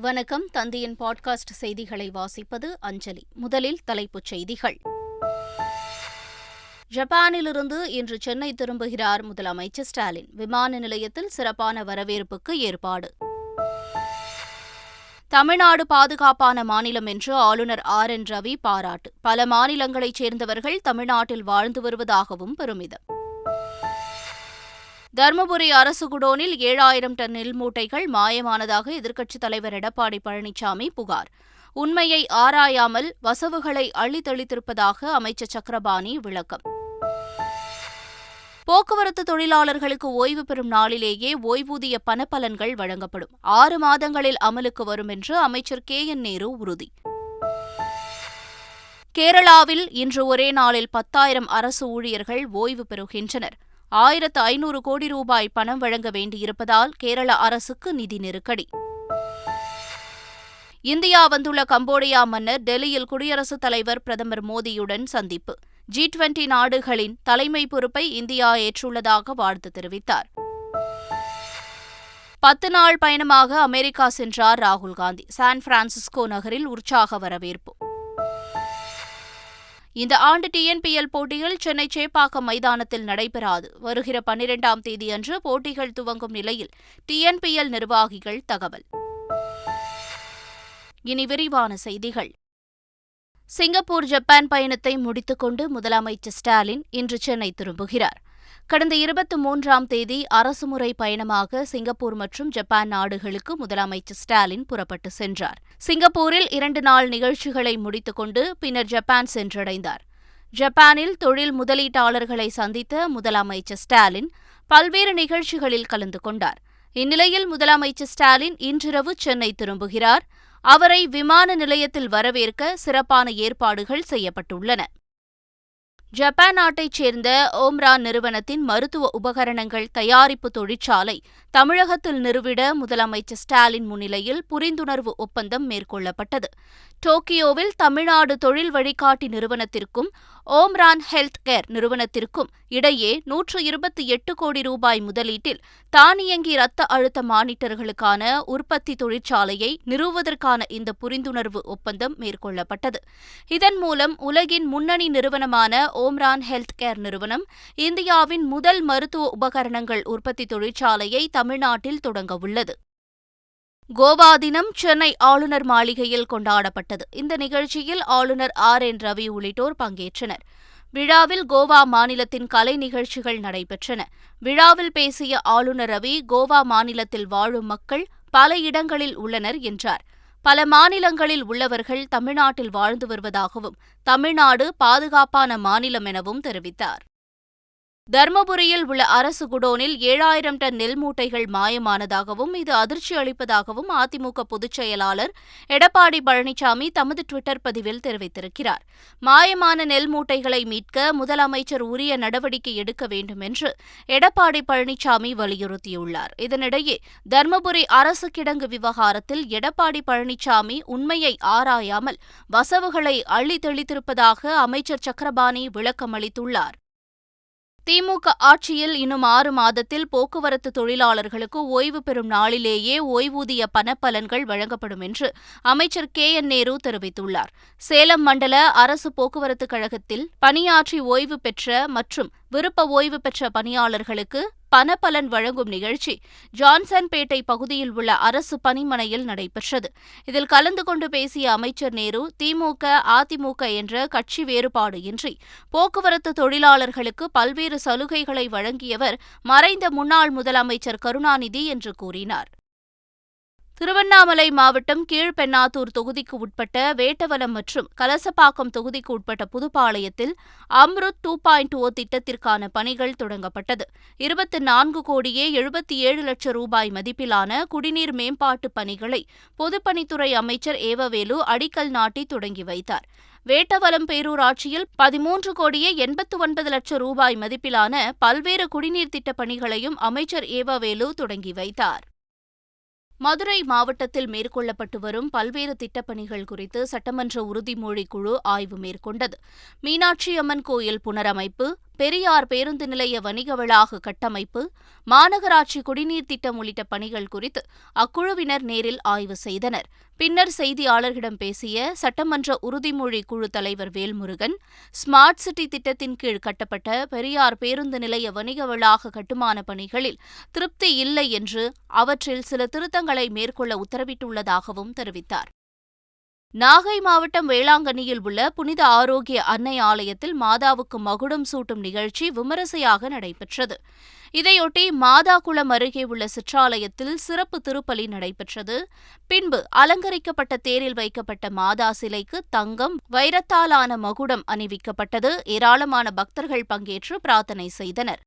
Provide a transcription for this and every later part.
வணக்கம். தந்தியின் பாட்காஸ்ட் செய்திகளை வாசிப்பது அஞ்சலி. முதலில் தலைப்புச் செய்திகள். ஜப்பானிலிருந்து இன்று சென்னை திரும்புகிறார் முதலமைச்சர் ஸ்டாலின். விமான நிலையத்தில் சிறப்பான வரவேற்புக்கு ஏற்பாடு. தமிழ்நாடு பாதுகாப்பான மாநிலம் என்று ஆளுநர் ஆர். என். ரவி பாராட்டு. பல மாநிலங்களைச் சேர்ந்தவர்கள் தமிழ்நாட்டில் வாழ்ந்து வருவதாகவும் பெருமிதம். தருமபுரி அரசு குடோனில் ஏழாயிரம் டன் நெல் மூட்டைகள் மாயமானதாக எதிர்க்கட்சித் தலைவர் எடப்பாடி பழனிசாமி புகார். உண்மையை ஆராயாமல் வசவுகளை அள்ளித்தளித்திருப்பதாக அமைச்சர் சக்கரபாணி விளக்கம். போக்குவரத்து தொழிலாளர்களுக்கு ஓய்வு பெறும் நாளிலேயே ஓய்வூதிய பணப்பலன்கள் வழங்கப்படும். ஆறு மாதங்களில் அமலுக்கு வரும் என்று அமைச்சர் கே. என். நேரு உறுதி. கேரளாவில் இன்று ஒரே நாளில் பத்தாயிரம் அரசு ஊழியர்கள் ஓய்வு பெறுகின்றனர். ஆயிரத்து ஐநூறு கோடி ரூபாய் பணம் வழங்க வேண்டியிருப்பதால் கேரள அரசுக்கு நிதி நெருக்கடி. இந்தியா வந்துள்ள கம்போடியா மன்னர் டெல்லியில் குடியரசுத் தலைவர் பிரதமர் மோடியுடன் சந்திப்பு. ஜி டுவெண்டி நாடுகளின் தலைமை பொறுப்பை இந்தியா ஏற்றுள்ளதாக வாழ்த்து தெரிவித்தார். பத்து நாள் பயணமாக அமெரிக்கா சென்றார் ராகுல் காந்தி. சான் பிரான்சிஸ்கோ நகரில் உற்சாக வரவேற்பு. இந்த ஆண்டு டிஎன்பிஎல் போட்டிகள் சென்னை சேப்பாக்கம் மைதானத்தில் நடைபெறாது. வருகிற பன்னிரெண்டாம் தேதியன்று போட்டிகள் துவங்கும் நிலையில் டிஎன்பிஎல் நிர்வாகிகள் தகவல். இனி விரிவான செய்திகள். சிங்கப்பூர் ஜப்பான் பயணத்தை முடித்துக்கொண்டு முதலமைச்சர் ஸ்டாலின் இன்று சென்னை திரும்புகிறார். கடந்த இருபத்தி மூன்றாம் தேதி அரசுமுறை பயணமாக சிங்கப்பூர் மற்றும் ஜப்பான் நாடுகளுக்கு முதலமைச்சர் ஸ்டாலின் புறப்பட்டு சென்றார். சிங்கப்பூரில் இரண்டு நாள் நிகழ்ச்சிகளை முடித்துக்கொண்டு பின்னர் ஜப்பான் சென்றடைந்தார். ஜப்பானில் தொழில் முதலீட்டாளர்களை சந்தித்த முதலமைச்சர் ஸ்டாலின் பல்வேறு நிகழ்ச்சிகளில் கலந்து கொண்டார். இந்நிலையில் முதலமைச்சர் ஸ்டாலின் இன்றிரவு சென்னை திரும்புகிறார். அவரை விமான நிலையத்தில் வரவேற்க சிறப்பான ஏற்பாடுகள் செய்யப்பட்டுள்ளன. ஜப்பான் நாட்டைச் சேர்ந்த ஓம்ரா நிறுவனத்தின் மருத்துவ உபகரணங்கள் தயாரிப்பு தொழிற்சாலை தமிழகத்தில் நிறுவிட முதலமைச்சர் ஸ்டாலின் முன்னிலையில் புரிந்துணர்வு ஒப்பந்தம் மேற்கொள்ளப்பட்டது. டோக்கியோவில் தமிழ்நாடு தொழில் வழிகாட்டி நிறுவனத்திற்கும் ஓம்ரான் ஹெல்த் கேர் நிறுவனத்திற்கும் இடையே நூற்று இருபத்தி எட்டு கோடி ரூபாய் முதலீட்டில் தானியங்கி இரத்த அழுத்த மானிட்டர்களுக்கான உற்பத்தி தொழிற்சாலையை நிறுவுவதற்கான இந்த புரிந்துணர்வு ஒப்பந்தம் மேற்கொள்ளப்பட்டது. இதன் மூலம் உலகின் முன்னணி நிறுவனமான ஓம்ரான் ஹெல்த் கேர் நிறுவனம் இந்தியாவின் முதல் மருத்துவ உபகரணங்கள் உற்பத்தி தொழிற்சாலையை தமிழ்நாட்டில் தொடங்கவுள்ளது கோவா தினம் சென்னை ஆளுநர் மாளிகையில் கொண்டாடப்பட்டது. இந்த நிகழ்ச்சியில் ஆளுநர் ஆர் என் ரவி உள்ளிட்டோர் பங்கேற்றனர். விழாவில் கோவா மாநிலத்தின் கலை நிகழ்ச்சிகள் நடைபெற்றன. விழாவில் பேசிய ஆளுநர் ரவி கோவா மாநிலத்தில் வாழும் மக்கள் பல இடங்களில் உள்ளனர் என்றார். பல மாநிலங்களில் உள்ளவர்கள் தமிழ்நாட்டில் வாழ்ந்து வருவதாகவும் தமிழ்நாடு பாதுகாப்பான மாநிலம் எனவும் தெரிவித்தார். தர்மபுரியில் உள்ள அரசு குடோனில் ஏழாயிரம் டன் நெல் மூட்டைகள் மாயமானதாகவும் இது அதிர்ச்சி அளிப்பதாகவும் அதிமுக பொதுச் செயலாளர் எடப்பாடி பழனிசாமி தமது டுவிட்டர் பதிவில் தெரிவித்திருக்கிறார். மாயமான நெல் மூட்டைகளை மீட்க முதலமைச்சர் உரிய நடவடிக்கை எடுக்க வேண்டும் என்று எடப்பாடி பழனிசாமி வலியுறுத்தியுள்ளார். இதனிடையே தர்மபுரி அரசு கிடங்கு விவகாரத்தில் எடப்பாடி பழனிசாமி உண்மையை ஆராயாமல் வசவுகளை அள்ளி தெளித்திருப்பதாக அமைச்சர் சக்கரபாணி விளக்கமளித்துள்ளார். திமுக ஆட்சியில் இன்னும் ஆறு மாதத்தில் போக்குவரத்து தொழிலாளர்களுக்கு ஓய்வு பெறும் நாளிலேயே ஓய்வூதிய பணப்பலன்கள் வழங்கப்படும் என்று அமைச்சர் கே என் நேரு தெரிவித்துள்ளார். சேலம் மண்டல அரசு போக்குவரத்து கழகத்தில் பணியாற்றி ஓய்வு பெற்ற மற்றும் விருப்ப ஓய்வு பெற்ற பணியாளர்களுக்கு பணப்பலன் வழங்கும் நிகழ்ச்சி ஜான்சன்பேட்டை பகுதியில் உள்ள அரசு பணிமனையில் நடைபெற்றது. இதில் கலந்து கொண்டு பேசிய அமைச்சர் நேரு திமுக அதிமுக என்ற கட்சி வேறுபாடு இன்றி போக்குவரத்து தொழிலாளர்களுக்கு பல்வேறு சலுகைகளை வழங்கியவர் மறைந்த முன்னாள் முதலமைச்சர் கருணாநிதி என்று கூறினார். திருவண்ணாமலை மாவட்டம் கீழ்பெண்ணாத்தூர் தொகுதிக்கு உட்பட்ட வேட்டவலம் மற்றும் கலசப்பாக்கம் தொகுதிக்கு உட்பட்ட புதுப்பாளையத்தில் அம்ருத் டூ பாயிண்ட் ஓ திட்டத்திற்கான பணிகள் தொடங்கப்பட்டது. இருபத்தி நான்கு கோடியே எழுபத்தி ஏழு லட்சம் ரூபாய் மதிப்பிலான குடிநீர் மேம்பாட்டு பணிகளை பொதுப்பணித்துறை அமைச்சர் ஏவவேலு அடிக்கல் நாட்டி தொடங்கி வைத்தார். வேட்டவலம் பேரூராட்சியில் பதிமூன்று கோடியே எண்பத்து ஒன்பது லட்சம் ரூபாய் மதிப்பிலான பல்வேறு குடிநீர் திட்டப் பணிகளையும் அமைச்சர் ஏவவேலு தொடங்கி வைத்தார். மதுரை மாவட்டத்தில் மேற்கொள்ளப்பட்டு வரும் பல்வேறு திட்டப்பணிகள் குறித்து சட்டமன்ற உறுதிமொழி குழு ஆய்வு மேற்கொண்டது. மீனாட்சி அம்மன் கோயில் புனரமைப்பு பெரியார் பேருந்து நிலைய வணிக வளாக கட்டமைப்பு மாநகராட்சி குடிநீர் திட்டம் உள்ளிட்ட பணிகள் குறித்து அக்குழுவினர் நேரில் ஆய்வு செய்தனர். பின்னர் செய்தியாளர்களிடம் பேசிய சட்டமன்ற உறுதிமொழி குழு தலைவர் வேல்முருகன் ஸ்மார்ட் சிட்டி திட்டத்தின் கீழ் கட்டப்பட்ட பெரியார் பேருந்து நிலைய வணிக வளாக கட்டுமான பணிகளில் திருப்தி இல்லை என்று அவற்றில் சில திருத்தங்களை மேற்கொள்ள உத்தரவிட்டுள்ளதாகவும் தெரிவித்தார். நாகை மாவட்டம் வேளாங்கண்ணியில் உள்ள புனித ஆரோக்கிய அன்னை ஆலயத்தில் மாதாவுக்கு மகுடம் சூட்டும் நிகழ்ச்சி விமரிசையாக நடைபெற்றது. இதையொட்டி மாதாகுளம் அருகே உள்ள சிற்றாலயத்தில் சிறப்பு திருப்பலி நடைபெற்றது. பின்பு அலங்கரிக்கப்பட்ட தேரில் வைக்கப்பட்ட மாதா சிலைக்கு தங்கம் வைரத்தாலான மகுடம் அணிவிக்கப்பட்டது. ஏராளமான பக்தர்கள் பங்கேற்று பிரார்த்தனை செய்தனர்.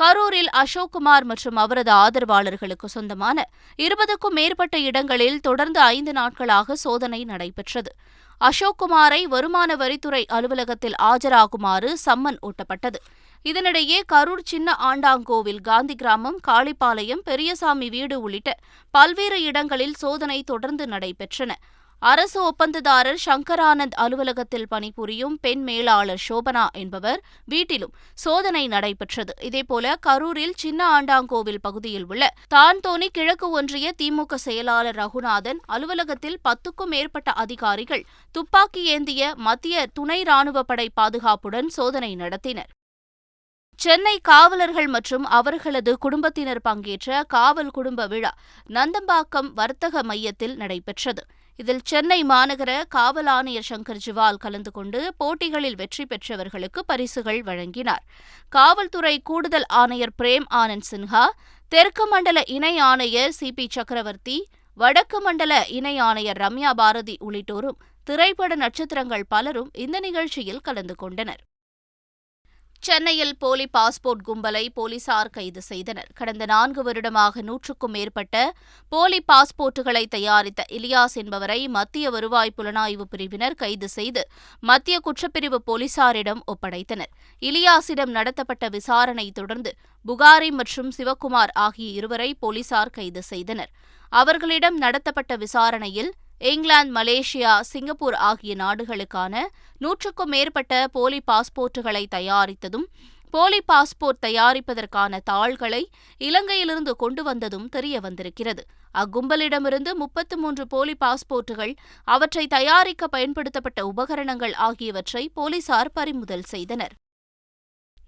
கரூரில் அசோக்குமார் மற்றும் அவரது ஆதரவாளர்களுக்கு சொந்தமான இருபதுக்கும் மேற்பட்ட இடங்களில் தொடர்ந்து ஐந்து நாட்களாக சோதனை நடைபெற்றது. அசோக்குமாரை வருமான வரித்துறை அலுவலகத்தில் ஆஜராகுமாறு சம்மன் ஊட்டப்பட்டது. இதனிடையே கரூர் சின்ன ஆண்டாங்கோவில் காந்தி கிராமம் காளிப்பாளையம் பெரியசாமி வீடு உள்ளிட்ட பல்வேறு இடங்களில் சோதனை தொடர்ந்து நடைபெற்றன. அரசு ஒப்பந்ததாரர் சங்கரானந்த் அலுவலகத்தில் பணிபுரியும் பெண் மேலாளர் சோபனா என்பவர் வீட்டிலும் சோதனை நடைபெற்றது. இதேபோல கரூரில் சின்ன ஆண்டாங்கோவில் பகுதியில் உள்ள தான்தோனி கிழக்கு ஒன்றிய திமுக செயலாளர் ரகுநாதன் அலுவலகத்தில் பத்துக்கும் மேற்பட்ட அதிகாரிகள் துப்பாக்கி ஏந்திய மத்திய துணை ராணுவ படை பாதுகாப்புடன் சோதனை நடத்தினர். சென்னை காவலர்கள் மற்றும் அவர்களது குடும்பத்தினர் பங்கேற்ற காவல் குடும்ப விழா நந்தம்பாக்கம் வர்த்தக மையத்தில் நடைபெற்றது. இதில் சென்னை மாநகர காவல் ஆணையர் சங்கர் ஜிவால் கலந்து கொண்டு போட்டிகளில் வெற்றி பெற்றவர்களுக்கு பரிசுகள் வழங்கினார். காவல்துறை கூடுதல் ஆணையர் பிரேம் ஆனந்த் சின்ஹா தெற்கு மண்டல இணை ஆணையர் சி பி சக்கரவர்த்தி வடக்கு மண்டல இணை ஆணையர் ரம்யா பாரதி உள்ளிட்டோரும் திரைப்பட நட்சத்திரங்கள் பலரும் இந்த நிகழ்ச்சியில் கலந்து கொண்டனர். சென்னையில் போலி பாஸ்போர்ட் கும்பலை போலீசார் கைது செய்தனர். கடந்த நான்கு வருடமாக நூற்றுக்கும் மேற்பட்ட போலி பாஸ்போர்ட்டுகளை தயாரித்த இலியாஸ் என்பவரை மத்திய வருவாய் புலனாய்வு பிரிவினர் கைது செய்து மத்திய குற்றப்பிரிவு போலீசாரிடம் ஒப்படைத்தனர். இலியாஸிடம் நடத்தப்பட்ட விசாரணை தொடர்ந்து புகாரி மற்றும் சிவக்குமார் ஆகிய இருவரை போலீசார் கைது செய்தனர். அவர்களிடம் நடத்தப்பட்ட விசாரணையில் இங்கிலாந்து மலேசியா சிங்கப்பூர் ஆகிய நாடுகளுக்கான நூற்றுக்கும் மேற்பட்ட போலி பாஸ்போர்ட்டுகளை தயாரித்ததும் போலி பாஸ்போர்ட் தயாரிப்பதற்கான தாள்களை இலங்கையிலிருந்து கொண்டு வந்ததும் தெரிய வந்திருக்கிறது. அக்கும்பலிடமிருந்து முப்பத்து மூன்று போலி பாஸ்போர்ட்டுகள் அவற்றை தயாரிக்க பயன்படுத்தப்பட்ட உபகரணங்கள் ஆகியவற்றை போலீசார் பறிமுதல் செய்தனர்.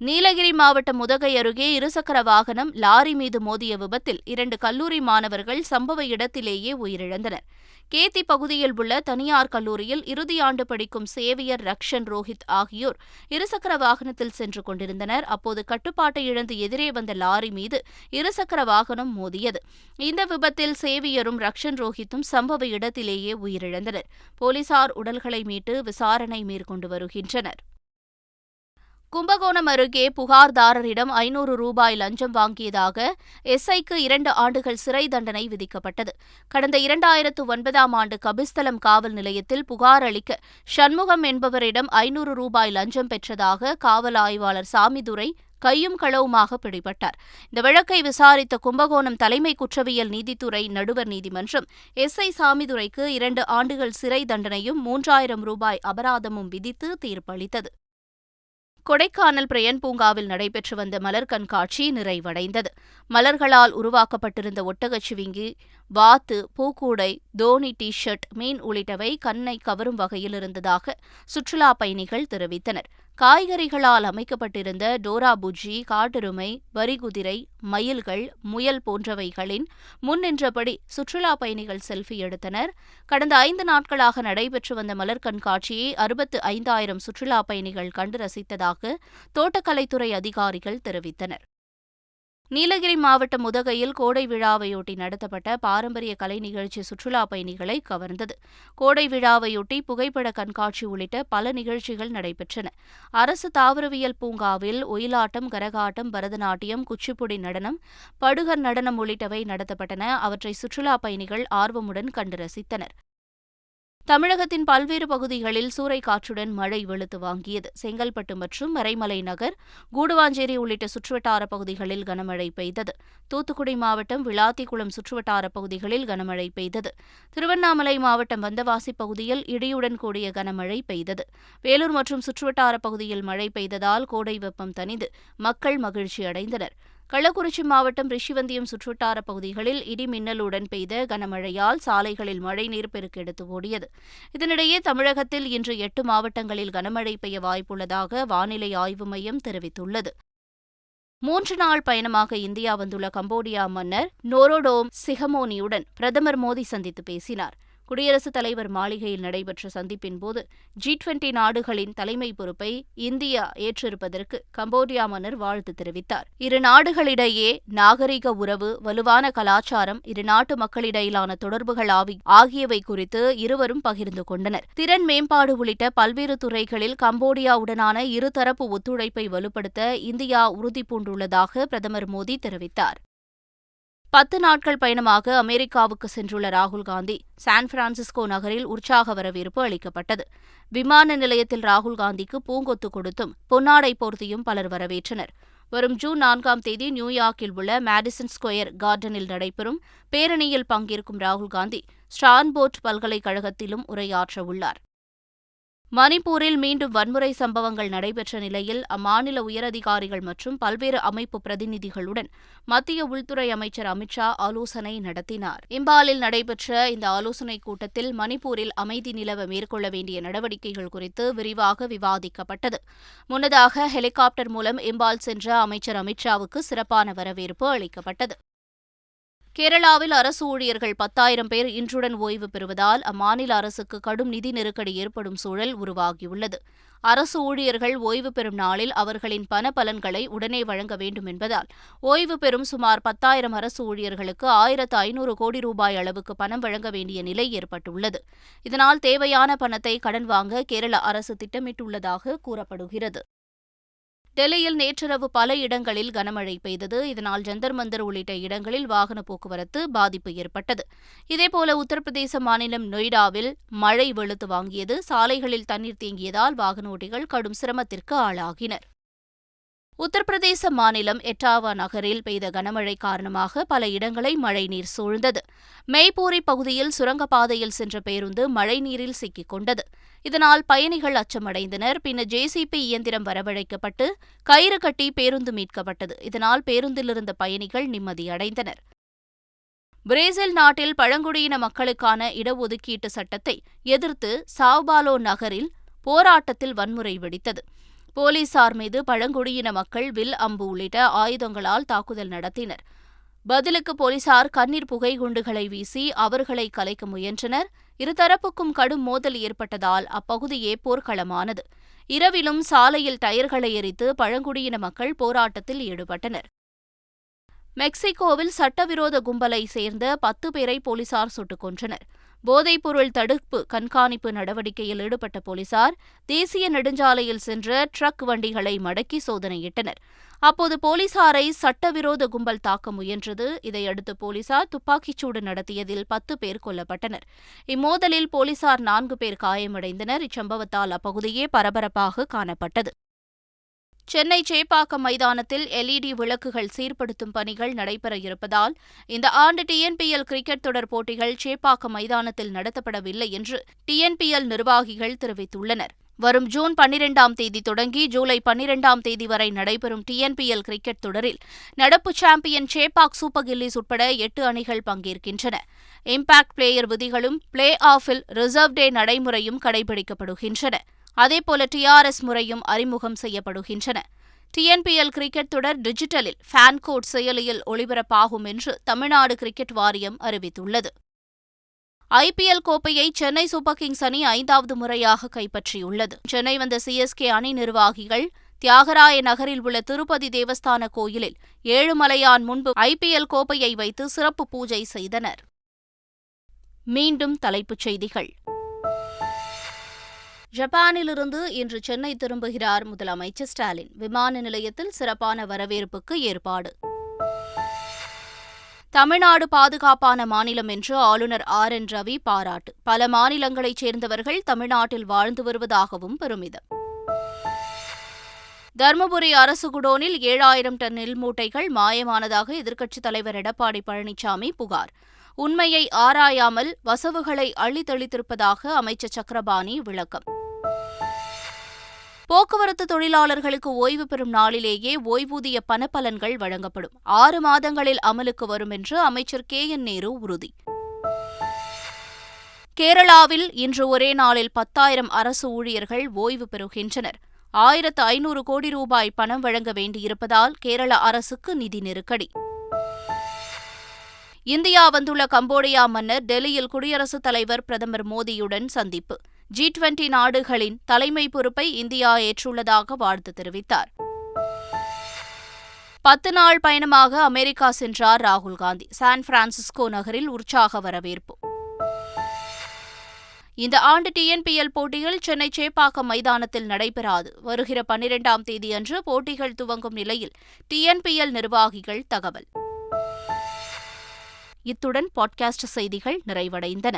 நீலகிரி மாவட்டம் முதகை அருகே இருசக்கர வாகனம் லாரி மீது மோதிய விபத்தில் இரண்டு கல்லூரி மாணவர்கள் சம்பவ இடத்திலேயே உயிரிழந்தனர். கேத்தி பகுதியில் உள்ள தனியார் கல்லூரியில் இறுதியாண்டு படிக்கும் சேவியர் ரக்ஷன் ரோஹித் ஆகியோர் இருசக்கர வாகனத்தில் சென்று கொண்டிருந்தனர். அப்போது கட்டுப்பாட்டை இழந்து எதிரே வந்த லாரி மீது இருசக்கர வாகனம் மோதியது. இந்த விபத்தில் சேவியரும் ரக்ஷன் ரோஹித்தும் சம்பவ இடத்திலேயே உயிரிழந்தனர். போலீசார் உடல்களை மீட்டு விசாரணை மேற்கொண்டு வருகின்றனர். கும்பகோணம் அருகே புகார்தாரரிடம் ஐநூறு ரூபாய் லஞ்சம் வாங்கியதாக எஸ்ஐக்கு இரண்டு ஆண்டுகள் சிறை தண்டனை விதிக்கப்பட்டது. கடந்த இரண்டாயிரத்து ஒன்பதாம் ஆண்டு கபிஸ்தலம் காவல் நிலையத்தில் புகார் அளிக்க சண்முகம் என்பவரிடம் ஐநூறு ரூபாய் லஞ்சம் பெற்றதாக காவல் ஆய்வாளர் சாமிதுரை கையும் களவுமாக பிடிபட்டார். இந்த வழக்கை விசாரித்த கும்பகோணம் தலைமை குற்றவியல் நீதித்துறை நடுவர் நீதிமன்றம் எஸ் ஐ சாமிதுரைக்கு இரண்டு ஆண்டுகள் சிறை தண்டனையும் மூன்றாயிரம் ரூபாய் அபராதமும் விதித்து தீர்ப்பளித்தது. கொடைக்கானல் பிரையன் பூங்காவில் நடைபெற்று வந்த மலர் கண்காட்சி நிறைவடைந்தது. மலர்களால் உருவாக்கப்பட்டிருந்த ஒட்டகச்சிவிங்கி வாத்து பூக்கூடை தோனி டி ஷர்ட் மீன் உள்ளிட்டவை கண்ணை கவரும் வகையில் இருந்ததாக சுற்றுலா பயணிகள் தெரிவித்தனர். காய்கறிகளால் அமைக்கப்பட்டிருந்த டோரா புஜ்ஜி காட்டெருமை வரிகுதிரை மயில்கள் முயல் போன்றவைகளின் முன் நின்றபடி சுற்றுலா பயணிகள் செல்ஃபி எடுத்தனர். கடந்த ஐந்து நாட்களாக நடைபெற்று வந்த மலர் கண்காட்சியை அறுபத்து ஐந்தாயிரம் சுற்றுலா பயணிகள் கண்டு ரசித்ததாக தோட்டக்கலைத்துறை அதிகாரிகள் தெரிவித்தனர். நீலகிரி மாவட்டம் உதகையில் கோடை விழாவையொட்டி நடத்தப்பட்ட பாரம்பரிய கலை நிகழ்ச்சி சுற்றுலா பயணிகளை கவர்ந்தது. கோடை விழாவையொட்டி புகைப்பட கண்காட்சி உள்ளிட்ட பல நிகழ்ச்சிகள் நடைபெற்றன. அரசு தாவரவியல் பூங்காவில் ஒயிலாட்டம் கரகாட்டம் பரதநாட்டியம் குச்சிப்புடி நடனம் படுகர் நடனம் உள்ளிட்டவை நடத்தப்பட்டன. அவற்றை சுற்றுலா பயணிகள் ஆர்வமுடன் கண்டு ரசித்தனர். தமிழகத்தின் பல்வேறு பகுதிகளில் சூறைக்காற்றுடன் மழை வெளுத்து வாங்கியது. செங்கல்பட்டு மற்றும் மறைமலை நகர் கூடுவாஞ்சேரி உள்ளிட்ட சுற்றுவட்டார பகுதிகளில் கனமழை பெய்தது. தூத்துக்குடி மாவட்டம் விளாத்திக்குளம் சுற்றுவட்டார பகுதிகளில் கனமழை பெய்தது. திருவண்ணாமலை மாவட்டம் வந்தவாசி பகுதியில் இடியுடன் கூடிய கனமழை பெய்தது. வேலூர் மற்றும் சுற்றுவட்டார பகுதியில் மழை பெய்ததால் கோடை வெப்பம் தணிந்து மக்கள் மகிழ்ச்சி அடைந்தனர் கள்ளக்குறிச்சி மாவட்டம் ரிஷிவந்தியம் சுற்றுவட்டார பகுதிகளில் இடி மின்னலுடன் பெய்த கனமழையால் சாலைகளில் மழைநீர் பெருக்கெடுத்து ஓடியது. இதனிடையே தமிழகத்தில் இன்று எட்டு மாவட்டங்களில் கனமழை பெய்ய வாய்ப்புள்ளதாக வானிலை ஆய்வு மையம் தெரிவித்துள்ளது. மூன்று நாள் பயணமாக இந்தியா வந்துள்ள கம்போடியா மன்னர் நோரோடோம் சிஹமோனியுடன் பிரதமர் மோடி சந்தித்து பேசினார். குடியரசுத் தலைவர் மாளிகையில் நடைபெற்ற சந்திப்பின் போது ஜி டுவெண்டி நாடுகளின் தலைமை பொறுப்பை இந்தியா ஏற்றிருப்பதற்கு கம்போடியா மன்னர் வாழ்த்து தெரிவித்தார். இரு நாடுகளிடையே நாகரிக உறவு வலுவான கலாச்சாரம் இரு நாட்டு மக்களிடையிலான தொடர்புகள் ஆகியவை குறித்து இருவரும் பகிர்ந்து கொண்டனர். திறன் மேம்பாடு உள்ளிட்ட பல்வேறு துறைகளில் கம்போடியாவுடனான இருதரப்பு ஒத்துழைப்பை வலுப்படுத்த இந்தியா உறுதிபூண்டுள்ளதாக பிரதமர் மோடி தெரிவித்தார். பத்து நாட்கள் பயணமாக அமெரிக்காவுக்கு சென்றுள்ள ராகுல் காந்தி சான் பிரான்சிஸ்கோ நகரில் உற்சாக வரவேற்பு அளிக்கப்பட்டது. விமான நிலையத்தில் ராகுல் காந்திக்கு பூங்கொத்து கொடுத்தும் பொன்னாடை போர்த்தியும் பலர் வரவேற்றனர். வரும் ஜூன் நான்காம் தேதி நியூயார்க்கில் உள்ள மேடிசன் ஸ்கொயர் கார்டனில் நடைபெறும் பேரணியில் பங்கேற்கும் ராகுல் காந்தி ஸ்டான்போர்ட் பல்கலைக்கழகத்திலும் உரையாற்ற உள்ளார் மணிப்பூரில் மீண்டும் வன்முறை சம்பவங்கள் நடைபெற்ற நிலையில் அம்மாநில உயரதிகாரிகள் மற்றும் பல்வேறு அமைப்பு பிரதிநிதிகளுடன் மத்திய உள்துறை அமைச்சர் அமித்ஷா ஆலோசனை நடத்தினார். இம்பாலில் நடைபெற்ற இந்த ஆலோசனைக் கூட்டத்தில் மணிப்பூரில் அமைதி நிலவ மேற்கொள்ள வேண்டிய நடவடிக்கைகள் குறித்து விரிவாக விவாதிக்கப்பட்டது. முன்னதாக ஹெலிகாப்டர் மூலம் இம்பால் சென்ற அமைச்சர் அமித்ஷாவுக்கு சிறப்பான வரவேற்பு அளிக்கப்பட்டது. கேரளாவில் அரசு ஊழியர்கள் பத்தாயிரம் பேர் இன்றுடன் ஓய்வு பெறுவதால் அம்மாநில அரசுக்கு கடும் நிதி நெருக்கடி ஏற்படும் சூழல் உருவாகியுள்ளது. அரசு ஊழியர்கள் ஓய்வு பெறும் நாளில் அவர்களின் பண பலன்களை உடனே வழங்க வேண்டும் என்பதால் ஓய்வு பெறும் சுமார் பத்தாயிரம் அரசு ஊழியர்களுக்கு ஆயிரத்து ஐநூறு கோடி ரூபாய் அளவுக்கு பணம் வழங்க வேண்டிய நிலை ஏற்பட்டுள்ளது. இதனால் தேவையான பணத்தை கடன் வாங்க கேரள அரசு திட்டமிட்டுள்ளதாக கூறப்படுகிறது. டெல்லியில் நேற்றிரவு பல இடங்களில் கனமழை பெய்தது. இதனால் ஜந்தர் மந்தர் உள்ளிட்ட இடங்களில் வாகன போக்குவரத்து பாதிப்பு ஏற்பட்டது. இதேபோல உத்தரப்பிரதேச மாநிலம் நொய்டாவில் மழை வெளுத்து வாங்கியது. சாலைகளில் தண்ணீர் தேங்கியதால் வாகன ஓட்டிகள் கடும் சிரமத்திற்கு ஆளாகினர். உத்தரப்பிரதேச மாநிலம் எட்டாவா நகரில் பெய்த கனமழை காரணமாக பல இடங்களை மழைநீர் சூழ்ந்தது. மெய்பூரி பகுதியில் சுரங்கப்பாதையில் சென்ற பேருந்து மழைநீரில் சிக்கிக் கொண்டது. இதனால் பயணிகள் அச்சமடைந்தனர். பின்னர் ஜேசிபி இயந்திரம் வரவழைக்கப்பட்டு கயிறு கட்டி பேருந்து மீட்கப்பட்டது. இதனால் பேருந்தில் இருந்த பயணிகள் நிம்மதியடைந்தனர். பிரேசில் நாட்டில் பழங்குடியின மக்களுக்கான இடஒதுக்கீட்டு சட்டத்தை எதிர்த்து சாவ்பாலோ நகரில் போராட்டத்தில் வன்முறை வெடித்தது. போலீசார் மீது பழங்குடியின மக்கள் வில் அம்பு உள்ளிட்ட ஆயுதங்களால் தாக்குதல் நடத்தினர். பதிலுக்கு போலீசார் கண்ணீர் புகை குண்டுகளை வீசி அவர்களை கலைக்க முயன்றனர். இருதரப்புக்கும் கடும் மோதல் ஏற்பட்டதால் அப்பகுதியே போர்க்களமானது. இரவிலும் சாலையில் டயர்களை எரித்து பழங்குடியின மக்கள் போராட்டத்தில் ஈடுபட்டனர். மெக்சிகோவில் சட்டவிரோத கும்பலை சேர்ந்த பத்து பேரை போலீசார் சுட்டுக் கொன்றனர். போதைப்பொருள் தடுப்பு கண்காணிப்பு நடவடிக்கையில் ஈடுபட்ட போலீசார் தேசிய நெடுஞ்சாலையில் சென்ற ட்ரக் வண்டிகளை மடக்கி சோதனையிட்டனர். அப்போது போலீசாரை சட்டவிரோத கும்பல் தாக்க முயன்றது. இதையடுத்து போலீசார் துப்பாக்கிச்சூடு நடத்தியதில் பத்து பேர் கொல்லப்பட்டனர். இம்மோதலில் போலீசார் நான்கு பேர் காயமடைந்தனர். இச்சம்பவத்தால் அப்பகுதியே பரபரப்பாக காணப்பட்டது. சென்னை சேப்பாக்கம் மைதானத்தில் எல்இடி விளக்குகள் சீர்படுத்தும் பணிகள் நடைபெற இருப்பதால் இந்த ஆண்டு டிஎன்பிஎல் கிரிக்கெட் தொடர் போட்டிகள் சேப்பாக்கம் மைதானத்தில் நடத்தப்படவில்லை என்று டிஎன்பிஎல் நிர்வாகிகள் தெரிவித்துள்ளனர். வரும் ஜூன் பன்னிரெண்டாம் தேதி தொடங்கி ஜூலை பன்னிரெண்டாம் தேதி வரை நடைபெறும் டிஎன்பிஎல் கிரிக்கெட் தொடரில் நடப்பு சாம்பியன் சேபாக் சூப்பர் கில்லிஸ் உட்பட எட்டு அணிகள் பங்கேற்கின்றன. இம்பாக்ட் பிளேயர் விதிகளும் பிளே ஆஃபில் ரிசர்வ் டே நடைமுறையும் கடைபிடிக்கப்படுகின்றன. அதேபோல டிஆர்எஸ் முறையும் அறிமுகம் செய்யப்படுகின்றன. டிஎன்பிஎல் கிரிக்கெட் தொடர் டிஜிட்டலில் ஃபேன்கோட் செயலியில் ஒளிபரப்பாகும் என்று தமிழ்நாடு கிரிக்கெட் வாரியம் அறிவித்துள்ளது. ஐபிஎல் கோப்பையை சென்னை சூப்பர் கிங்ஸ் அணி ஐந்தாவது முறையாக கைப்பற்றியுள்ளது. சென்னை வந்த சிஎஸ்கே அணி நிர்வாகிகள் தியாகராய நகரில் உள்ள திருப்பதி தேவஸ்தான கோயிலில் ஏழுமலையான் முன்பு ஐபிஎல் கோப்பையை வைத்து சிறப்பு பூஜை செய்தனர். மீண்டும் தலைப்புச் செய்திகள். ஜப்பானிலிருந்து இன்று சென்னை திரும்புகிறார் முதலமைச்சர் ஸ்டாலின். விமான நிலையத்தில் சிறப்பான வரவேற்புக்கு ஏற்பாடு. தமிழ்நாடு பாதுகாப்பான மாநிலம் என்று ஆளுநர் ஆர் என் ரவி பாராட்டு. பல மாநிலங்களைச் சேர்ந்தவர்கள் தமிழ்நாட்டில் வாழ்ந்து வருவதாகவும் பெருமிதம். தருமபுரி அரசு குடோனில் ஏழாயிரம் டன் நெல் மூட்டைகள் மாயமானதாக எதிர்க்கட்சித் தலைவர் எடப்பாடி பழனிசாமி புகார். உண்மையை ஆராயாமல் வசவுகளை அள்ளித்தளித்திருப்பதாக அமைச்சர் சக்கரபாணி விளக்கம். போக்குவரத்து தொழிலாளர்களுக்கு ஓய்வு பெறும் நாளிலேயே ஓய்வூதிய பணப்பலன்கள் வழங்கப்படும். ஆறு மாதங்களில் அமலுக்கு வரும் என்று அமைச்சர் கே. என். நேரு உறுதி. கேரளாவில் இன்று ஒரே நாளில் பத்தாயிரம் அரசு ஊழியர்கள் ஓய்வு பெறுகின்றனர். ஆயிரத்து ஐநூறு கோடி ரூபாய் பணம் வழங்க வேண்டியிருப்பதால் கேரள அரசுக்கு நிதி நெருக்கடி. இந்தியா வந்துள்ள கம்போடியா மன்னர் டெல்லியில் குடியரசுத் தலைவர் பிரதமர் மோடியுடன் சந்திப்பு. ஜி டுவெண்டி நாடுகளின் தலைமை பொறுப்பை இந்தியா ஏற்றுள்ளதாக வாழ்த்து தெரிவித்தார். பத்து நாள் பயணமாக அமெரிக்கா சென்றார் ராகுல் காந்தி. சான் பிரான்சிஸ்கோ நகரில் உற்சாக வரவேற்பு. இந்த ஆண்டு டிஎன்பிஎல் போட்டிகள் சென்னை சேப்பாக்கம் மைதானத்தில் நடைபெறாது. வருகிற பன்னிரெண்டாம் தேதியன்று போட்டிகள் துவங்கும் நிலையில் டிஎன்பிஎல் நிர்வாகிகள் தகவல். இத்துடன் பாட்காஸ்ட் செய்திகள் நிறைவடைந்தன.